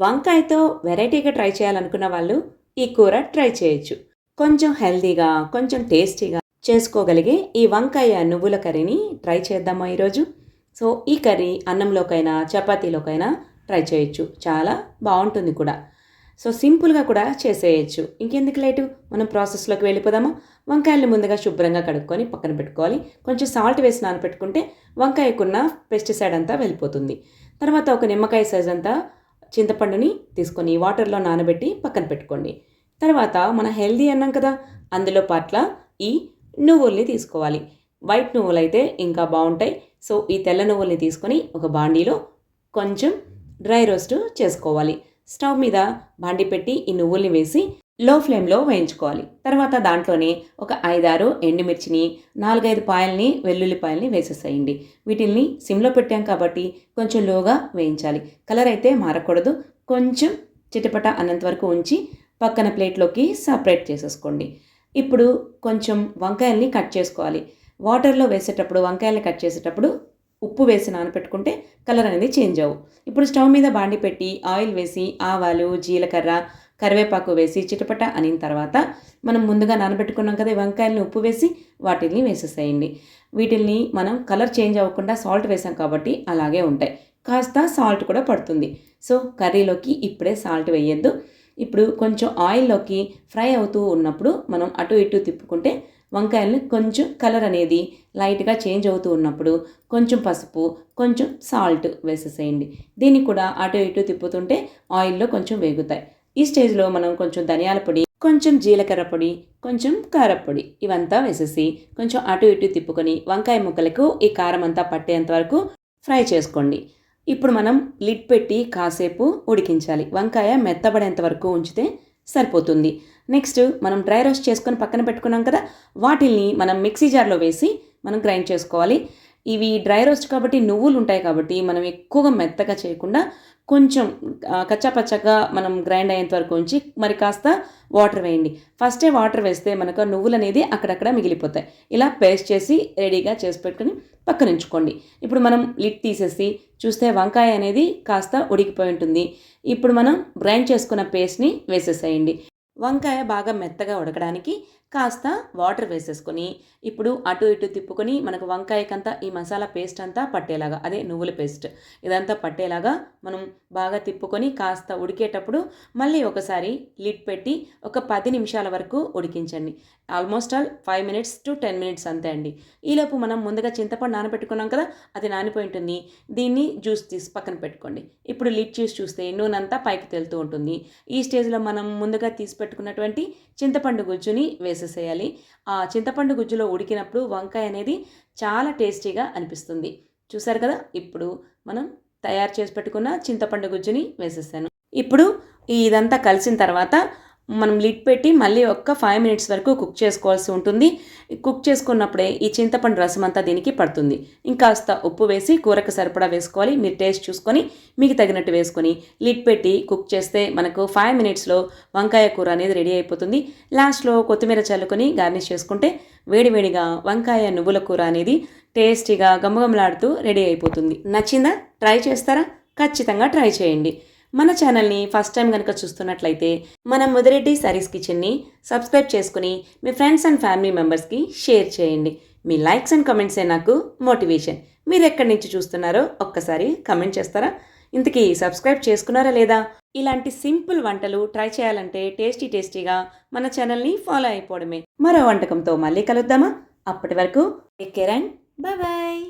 వంకాయతో వెరైటీగా ట్రై చేయాలనుకున్న వాళ్ళు ఈ కూర ట్రై చేయొచ్చు. కొంచెం హెల్దీగా కొంచెం టేస్టీగా చేసుకోగలిగే ఈ వంకాయ నువ్వుల కర్రీని ట్రై చేద్దామా ఈరోజు? సో ఈ కర్రీ అన్నంలోకైనా చపాతీలోకైనా ట్రై చేయొచ్చు. చాలా బాగుంటుంది కూడా. సో సింపుల్గా కూడా చేసేయచ్చు. ఇంకెందుకు లేటు? మనం ప్రాసెస్లోకి వెళ్ళిపోదామా? వంకాయల్ని ముందుగా శుభ్రంగా కడుక్కొని పక్కన పెట్టుకోవాలి. కొంచెం సాల్ట్ వేసి నానబెట్టుకుంటే వంకాయకున్న పెస్టిసైడ్ అంతా వెళ్ళిపోతుంది. తర్వాత ఒక నిమ్మకాయ సైజ్ అంతా చింతపండుని తీసుకొని వాటర్లో నానబెట్టి పక్కన పెట్టుకోండి. తర్వాత మన హెల్దీ అన్నాం కదా అందులో పట్ల ఈ నువ్వుల్ని తీసుకోవాలి. వైట్ నువ్వులు అయితే ఇంకా బాగుంటాయి. సో ఈ తెల్ల నువ్వుల్ని తీసుకొని ఒక బాండీలో కొంచెం డ్రై రోస్ట్ చేసుకోవాలి. స్టవ్ మీద బాండి పెట్టి ఈ నువ్వుల్ని వేసి లో ఫ్లేమ్లో వేయించుకోవాలి. తర్వాత దాంట్లోనే ఒక ఐదారు ఎండుమిర్చిని నాలుగైదు పాయల్ని వెల్లుల్లిపాయల్ని వేసేసేయండి. వీటిల్ని సిమ్లో పెట్టాం కాబట్టి కొంచెం లోగా వేయించాలి. కలర్ అయితే మారకూడదు. కొంచెం చిటపట అన్నంత వరకు ఉంచి పక్కన ప్లేట్లోకి సపరేట్ చేసేసుకోండి. ఇప్పుడు కొంచెం వంకాయల్ని కట్ చేసుకోవాలి. వాటర్లో వేసేటప్పుడు వంకాయల్ని కట్ చేసేటప్పుడు ఉప్పు వేసి నానపెట్టుకుంటే కలర్ అనేది చేంజ్ అవ్వు. ఇప్పుడు స్టవ్ మీద బాండి పెట్టి ఆయిల్ వేసి ఆవాలు జీలకర్ర కరివేపాకు వేసి చిటపట అనిన తర్వాత మనం ముందుగా నానబెట్టుకున్నాం కదా వంకాయలని ఉప్పు వేసి వాటిని వేసేసేయండి. వీటిల్ని మనం కలర్ చేంజ్ అవ్వకుండా సాల్ట్ వేసాం కాబట్టి అలాగే ఉంటాయి. కాస్త సాల్ట్ కూడా పడుతుంది. సో కర్రీలోకి ఇప్పుడే సాల్ట్ వేయొద్దు. ఇప్పుడు కొంచెం ఆయిల్లోకి ఫ్రై అవుతూ ఉన్నప్పుడు మనం అటు ఇటు తిప్పుకుంటే వంకాయల్ని కొంచెం కలర్ అనేది లైట్గా చేంజ్ అవుతూ ఉన్నప్పుడు కొంచెం పసుపు కొంచెం సాల్ట్ వేసేసేయండి. దీన్ని కూడా అటు ఇటు తిప్పుతుంటే ఆయిల్లో కొంచెం వేగుతాయి. ఈ స్టేజ్లో మనం కొంచెం ధనియాల పొడి కొంచెం జీలకర్ర పొడి కొంచెం కారపొడి ఇవంతా వేసేసి కొంచెం అటు ఇటు తిప్పుకొని వంకాయ ముక్కలకు ఈ కారం అంతా పట్టేంత వరకు ఫ్రై చేసుకోండి. ఇప్పుడు మనం లిడ్ పెట్టి కాసేపు ఉడికించాలి. వంకాయ మెత్తబడేంత వరకు ఉంచితే సరిపోతుంది. నెక్స్ట్ మనం డ్రై రోస్ట్ చేసుకొని పక్కన పెట్టుకున్నాం కదా వాటిల్ని మనం మిక్సీ జార్లో వేసి మనం గ్రైండ్ చేసుకోవాలి. ఇవి డ్రై రోస్ట్ కాబట్టి నువ్వులు ఉంటాయి కాబట్టి మనం ఎక్కువగా మెత్తగా చేయకుండా కొంచెం కచ్చాపచ్చగా మనం గ్రైండ్ అయ్యేంత వరకు ఉంచి మరి కాస్త వాటర్ వేయండి. ఫస్టే వాటర్ వేస్తే మనకు నువ్వులు అనేది అక్కడక్కడ మిగిలిపోతాయి. ఇలా పేస్ట్ చేసి రెడీగా చేసి పెట్టుకుని పక్కన ఉంచుకోండి. ఇప్పుడు మనం లిట్ తీసేసి చూస్తే వంకాయ అనేది కాస్త ఉడికిపోయి ఉంటుంది. ఇప్పుడు మనం గ్రైండ్ చేసుకున్న పేస్ట్ని వేసేసేయండి. వంకాయ బాగా మెత్తగా ఉడకడానికి కాస్త వాటర్ వేసేసుకొని ఇప్పుడు అటు ఇటు తిప్పుకొని మనకు వంకాయకంతా ఈ మసాలా పేస్ట్ అంతా పట్టేలాగా అదే నువ్వుల పేస్ట్. ఇదంతా పట్టేలాగా మనం బాగా తిప్పుకొని కాస్త ఉడికేటప్పుడు మళ్ళీ ఒకసారి లిడ్ పెట్టి ఒక పది నిమిషాల వరకు ఉడికించండి. Almost all five minutes to ten minutes అంతే అండి. ఈలోపు మనం ముందుగా చింతపండు నానబెట్టుకున్నాం కదా అది నానిపోయి ఉంటుంది దీన్ని జ్యూస్ తీసి పక్కన పెట్టుకోండి. ఇప్పుడు లిడ్ చేసి చూస్తే నూనెంతా పైకి తేలుతూ ఉంటుంది. ఈ స్టేజ్లో మనం ముందుగా తీసి పెట్టుకున్నటువంటి చింతపండు గుజ్జుని వేసేసేయాలి ఆ చింతపండు గుజ్జులో ఉడికినప్పుడు వంకాయ అనేది చాలా టేస్టీగా అనిపిస్తుంది. చూసారు కదా? ఇప్పుడు మనం తయారు చేసి పెట్టుకున్న చింతపండు గుజ్జుని వేసేసాను. ఇప్పుడు ఇదంతా కలిసిన తర్వాత మనం లిడ్ పెట్టి మళ్ళీ ఒక్క ఫైవ్ మినిట్స్ వరకు కుక్ చేసుకోవాల్సి ఉంటుంది. కుక్ చేసుకున్నప్పుడే ఈ చింతపండు రసం అంతా దీనికి పడుతుంది. ఇంకాస్త ఉప్పు వేసి కూరకు సరిపడా వేసుకోవాలి. మీరు టేస్ట్ చూసుకొని మీకు తగినట్టు వేసుకొని లిడ్ పెట్టి కుక్ చేస్తే మనకు ఫైవ్ మినిట్స్లో వంకాయ కూర అనేది రెడీ అయిపోతుంది. లాస్ట్లో కొత్తిమీర చల్లుకొని గార్నిష్ చేసుకుంటే వేడివేడిగా వంకాయ నువ్వుల కూర అనేది టేస్టీగా గమగమలాడుతూ రెడీ అయిపోతుంది. నచ్చిందా? ట్రై చేస్తారా? ఖచ్చితంగా ట్రై చేయండి. మన ఛానల్ని ఫస్ట్ టైం కనుక చూస్తున్నట్లయితే మన ముదిరెడ్డి సారీస్ కిచెన్ని సబ్స్క్రైబ్ చేసుకుని మీ ఫ్రెండ్స్ అండ్ ఫ్యామిలీ మెంబర్స్కి షేర్ చేయండి. మీ లైక్స్ అండ్ కమెంట్సే నాకు మోటివేషన్ మీరు ఎక్కడి నుంచి చూస్తున్నారో ఒక్కసారి కమెంట్ చేస్తారా? ఇంతకీ సబ్స్క్రైబ్ చేసుకున్నారా లేదా? ఇలాంటి సింపుల్ వంటలు ట్రై చేయాలంటే టేస్టీ టేస్టీగా మన ఛానల్ని ఫాలో అయిపోవడమే. మరో వంటకంతో మళ్ళీ కలుద్దామా? అప్పటి వరకు take care and bye bye